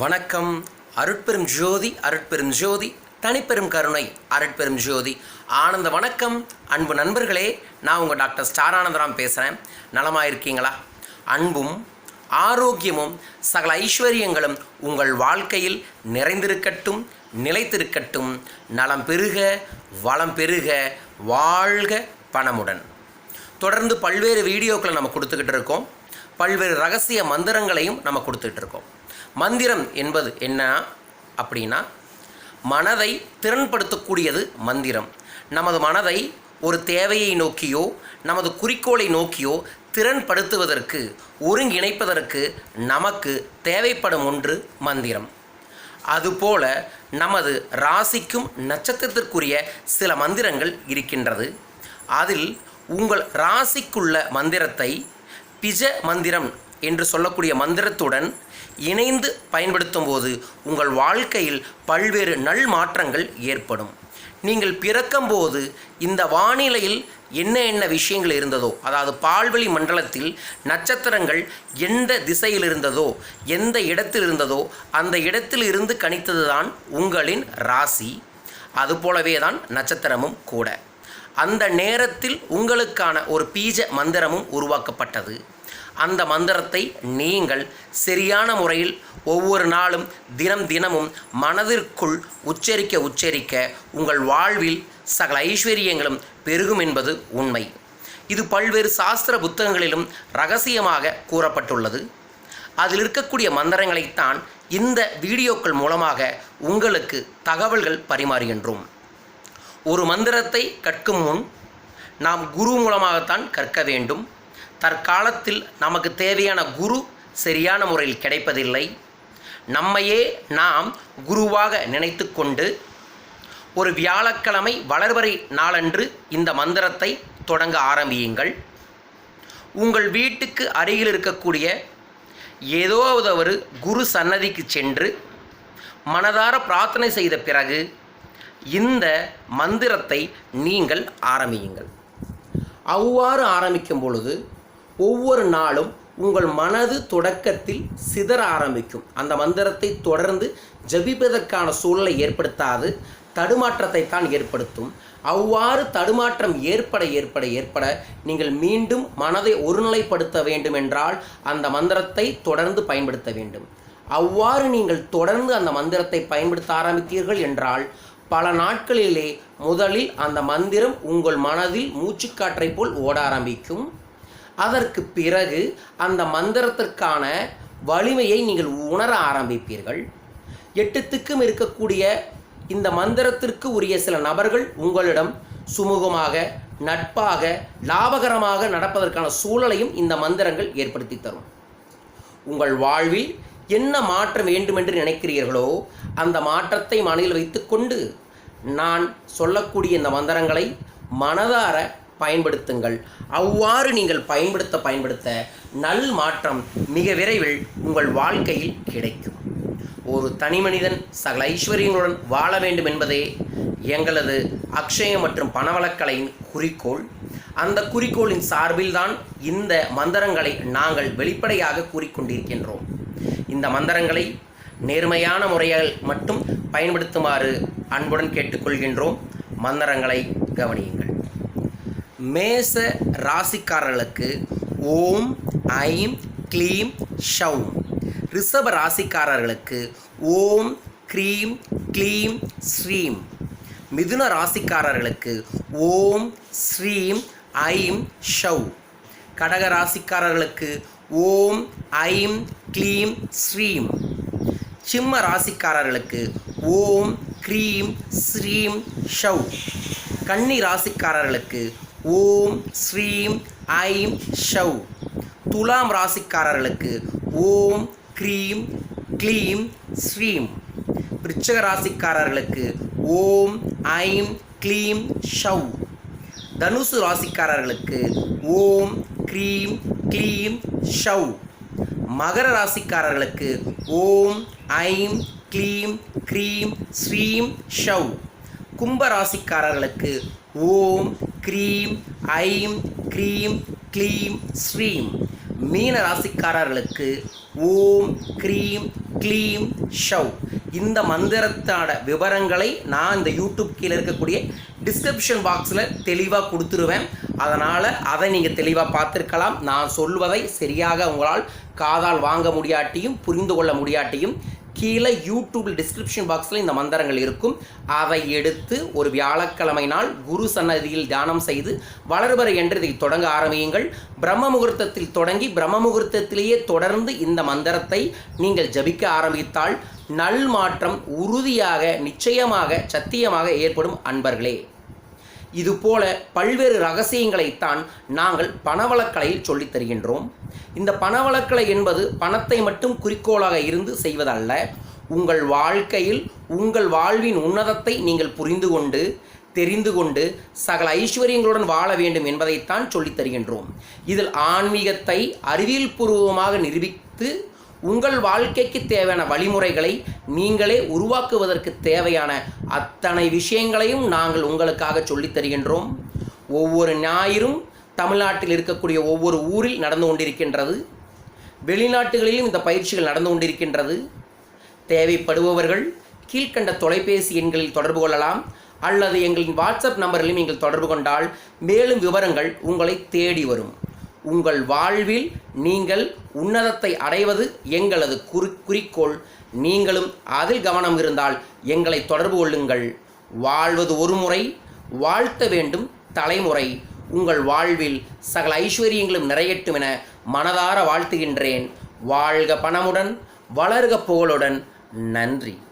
வணக்கம். அருட்பெரும் ஜோதி அருட்பெரும் ஜோதி தனிப்பெரும் கருணை அருட்பெரும் ஜோதி. ஆனந்த வணக்கம். அன்பு நண்பர்களே நான் உங்கள் டாக்டர் ஸ்டார் ஆனந்தராம் பேசுகிறேன் நலமாக இருக்கீங்களா? அன்பும் ஆரோக்கியமும் சகல ஐஸ்வர்யங்களும் உங்கள் வாழ்க்கையில் நிறைந்திருக்கட்டும் நிலைத்திருக்கட்டும். நலம் பெருக வளம் பெருக வாழ்க பணமுடன். தொடர்ந்து பல்வேறு வீடியோக்களை நம்ம கொடுத்துக்கிட்டு இருக்கோம். பல்வேறு ரகசிய மந்திரங்களையும் நம்ம கொடுத்துட்டு இருக்கோம் மந்திரம் என்பது என்ன அப்படின்னா மனதை திறன்படுத்தக்கூடியது மந்திரம். நமது மனதை ஒரு தேவையை நோக்கியோ நமது குறிக்கோளை நோக்கியோ திறன்படுத்துவதற்கு ஒருங்கிணைப்பதற்கு நமக்கு தேவைப்படும் ஒன்று மந்திரம். அதுபோல நமது ராசிக்கும் நட்சத்திரத்திற்குரிய சில மந்திரங்கள் இருக்கின்றது. அதில் உங்கள் ராசிக்குள்ள மந்திரத்தை பிஜ மந்திரம் என்று சொல்லக்கூடிய மந்திரத்துடன் இணைந்து பயன்படுத்தும் போது உங்கள் வாழ்க்கையில் பல்வேறு நல் மாற்றங்கள் ஏற்படும். நீங்கள் பிறக்கும்போது இந்த வானிலையில் என்ன என்ன விஷயங்கள் இருந்ததோ அதாவது பால்வெளி மண்டலத்தில் நட்சத்திரங்கள் எந்த திசையில் இருந்ததோ எந்த இடத்தில் இருந்ததோ அந்த இடத்தில் இருந்து கணித்தது தான் உங்களின் ராசி. அதுபோலவே தான் நட்சத்திரமும் கூட. அந்த நேரத்தில் உங்களுக்கான ஒரு பீஜ மந்திரமும் உருவாக்கப்பட்டது. அந்த மந்திரத்தை நீங்கள் சரியான முறையில் ஒவ்வொரு நாளும் தினம் தினமும் மனதிற்குள் உச்சரிக்க உச்சரிக்க உங்கள் வாழ்வில் சகல ஐஸ்வர்யங்களும் பெருகும் என்பது உண்மை. இது பல்வேறு சாஸ்திர புத்தகங்களிலும் ரகசியமாக கூறப்பட்டுள்ளது. அதில் இருக்கக்கூடிய மந்திரங்களைத்தான் இந்த வீடியோக்கள் மூலமாக உங்களுக்கு தகவல்கள் பரிமாறுகின்றோம். ஒரு மந்திரத்தை கற்கும் முன் நாம் குரு மூலமாகத்தான் கற்க வேண்டும். தற்காலத்தில் நமக்கு தேவையான குரு சரியான முறையில் கிடைப்பதில்லை. நம்மையே நாம் குருவாக நினைத்து கொண்டு ஒரு வியாழக்கிழமை வளர்வரை நாளன்று இந்த மந்திரத்தை தொடங்க ஆரம்பியுங்கள். உங்கள் வீட்டுக்கு அருகில் இருக்கக்கூடிய ஏதோவது ஒரு குரு சன்னதிக்கு சென்று மனதார பிரார்த்தனை செய்த பிறகு இந்த மந்திரத்தை நீங்கள் ஆரம்பியுங்கள். அவ்வாறு ஆரம்பிக்கும் பொழுது ஒவ்வொரு நாளும் உங்கள் மனது தொடக்கத்தில் சிதற ஆரம்பிக்கும். அந்த மந்திரத்தை தொடர்ந்து ஜபிப்பதற்கான சூழலை ஏற்படுத்தாது தடுமாற்றத்தை தான் ஏற்படுத்தும். அவ்வாறு தடுமாற்றம் ஏற்பட ஏற்பட ஏற்பட நீங்கள் மீண்டும் மனதை ஒருநிலைப்படுத்த வேண்டும் என்றால் அந்த மந்திரத்தை தொடர்ந்து பயன்படுத்த வேண்டும். அவ்வாறு நீங்கள் தொடர்ந்து அந்த மந்திரத்தை பயன்படுத்த ஆரம்பித்தீர்கள் என்றால் பல நாட்களிலே முதலில் அந்த மந்திரம் உங்கள் மனதில் மூச்சுக்காற்றை போல் ஓட ஆரம்பிக்கும். அதற்கு பிறகு அந்த மந்திரத்திற்கான வலிமையை நீங்கள் உணர ஆரம்பிப்பீர்கள். எட்டுத்துக்கும் இருக்கக்கூடிய இந்த மந்திரத்திற்கு உரிய சில நபர்கள் உங்களிடம் சுமூகமாக நட்பாக லாபகரமாக நடப்பதற்கான சூழலையும் இந்த மந்திரங்கள் ஏற்படுத்தி தரும். உங்கள் வாழ்வில் என்ன மாற்றம் வேண்டுமென்று நினைக்கிறீர்களோ அந்த மாற்றத்தை மனதில் வைத்துக்கொண்டு நான் சொல்லக்கூடிய இந்த மந்திரங்களை மனதார பயன்படுத்துங்கள். அவ்வாறு நீங்கள் பயன்படுத்த பயன்படுத்த நல் மாற்றம் மிக விரைவில் உங்கள் வாழ்க்கையில் கிடைக்கும். ஒரு தனி மனிதன் சகல ஐஸ்வர்யங்களுடன் வாழ வேண்டும் என்பதே எங்களது அக்ஷயம் மற்றும் பணவளக்கலையின் குறிக்கோள். அந்த குறிக்கோளின் சார்பில்தான் இந்த மந்திரங்களை நாங்கள் வெளிப்படையாக கூறிக்கொண்டிருக்கின்றோம். இந்த மந்திரங்களை நேர்மையான முறையில் மட்டும் பயன்படுத்துமாறு அன்புடன் கேட்டுக்கொள்கின்றோம். மந்திரங்களை கவனியுங்கள். மேச ராசிக்காரர்களுக்கு ஓம் ஐம் க்ளீம் ஷவும் ரிஷப ராசிக்காரர்களுக்கு ஓம் க்ரீம் க்ளீம் ஸ்ரீம். மிதுன ராசிக்காரர்களுக்கு ஓம் ஸ்ரீம் ஐம் ஷவ் கடக ராசிக்காரர்களுக்கு ஓம் ஐம் க்ளீம் ஸ்ரீம். சிம்ம ராசிக்காரர்களுக்கு ஓம் க்ரீம் ஸ்ரீம் ஷவ் கன்னி ராசிக்காரர்களுக்கு ஓம் ஸ்ரீம் ஐம் ஷவ் துலாம் ராசிக்காரர்களுக்கு ஓம் க்ரீம் க்ளீம் ஸ்ரீம். விருச்சக ராசிக்காரர்களுக்கு ஓம் ஐம் க்ளீம் ஷவ் தனுசு ராசிக்காரர்களுக்கு ஓம் க்ரீம் க்ளீம் ஷவ் மகர ராசிக்காரர்களுக்கு ஓம் ஐம் க்ளீம் க்ரீம் ஸ்ரீம் ஷவ் கும்ப ராசிக்காரர்களுக்கு ஓம் க்ரீம் ஐம் க்ரீம் க்ளீம் ஸ்ரீம். மீன ராசிக்காரர்களுக்கு ஓம் க்ரீம் க்ளீம் ஷவ் இந்த மந்திரத்தோட விவரங்களை நான் இந்த யூடியூப் கீழே இருக்கக்கூடிய டிஸ்கிரிப்ஷன் பாக்ஸில் தெளிவாக கொடுத்துருவேன். அதனால் அதை நீங்கள் தெளிவாக பார்த்துருக்கலாம். நான் சொல்வதை சரியாக உங்களால் காதால் வாங்க முடியாட்டியும் புரிந்து கொள்ள முடியாட்டியும் கீழே யூடியூபில் டிஸ்கிரிப்ஷன் பாக்ஸில் இந்த மந்திரங்கள் இருக்கும். அதை எடுத்து ஒரு வியாழக்கிழமை நாள் குரு சன்னதியில் தியானம் செய்து வளர்வர என்று இதை தொடங்க ஆரம்பியுங்கள். பிரம்ம முகூர்த்தத்தில் தொடங்கி பிரம்ம முகூர்த்தத்திலேயே தொடர்ந்து இந்த மந்திரத்தை நீங்கள் ஜபிக்க ஆரம்பித்தால் நல் மாற்றம் உறுதியாக நிச்சயமாக சத்தியமாக ஏற்படும் அன்பர்களே. இதுபோல பல்வேறு ரகசியங்களைத்தான் நாங்கள் பணவளக்கலையில் சொல்லித் தருகின்றோம். இந்த பணவளக்கலை என்பது பணத்தை மட்டும் குறிக்கோளாக இருந்து செய்வதல்ல உங்கள் வாழ்க்கையில் உங்கள் வாழ்வின் உன்னதத்தை நீங்கள் புரிந்து கொண்டு தெரிந்து கொண்டு சகல ஐஸ்வர்யங்களுடன் வாழ வேண்டும் என்பதைத்தான் சொல்லித் தருகின்றோம். இதில் ஆன்மீகத்தை அறிவியல் பூர்வமாக நிரூபித்து உங்கள் வாழ்க்கைக்கு தேவையான வழிமுறைகளை நீங்களே உருவாக்குவதற்கு தேவையான அத்தனை விஷயங்களையும் நாங்கள் உங்களுக்காக சொல்லித் தருகின்றோம். ஒவ்வொரு ஞாயிறும் தமிழ்நாட்டில் இருக்கக்கூடிய ஒவ்வொரு ஊரில் நடந்து கொண்டிருக்கின்றது. வெளிநாட்டுகளிலும் இந்த பயிற்சிகள் நடந்து கொண்டிருக்கின்றது. தேவைப்படுபவர்கள் கீழ்க்கண்ட தொலைபேசி எண்களில் தொடர்பு கொள்ளலாம். அல்லது எங்களின் வாட்ஸ்அப் நம்பரிலும் நீங்கள் தொடர்பு கொண்டால் மேலும் விவரங்கள் உங்களை தேடி வரும். உங்கள் வாழ்வில் நீங்கள் உன்னதத்தை அடைவது எங்களது குறி குறிக்கோள். நீங்களும் அதில் கவனம் இருந்தால் எங்களை தொடர்பு கொள்ளுங்கள். வாழ்வது ஒரு முறை வாழ்த்த வேண்டும் தலைமுறை. உங்கள் வாழ்வில் சகல ஐஸ்வர்யங்களும் நிறையட்டும் என மனதார வாழ்த்துகின்றேன். வாழ்க பணமுடன் வளர்க புகழுடன். நன்றி.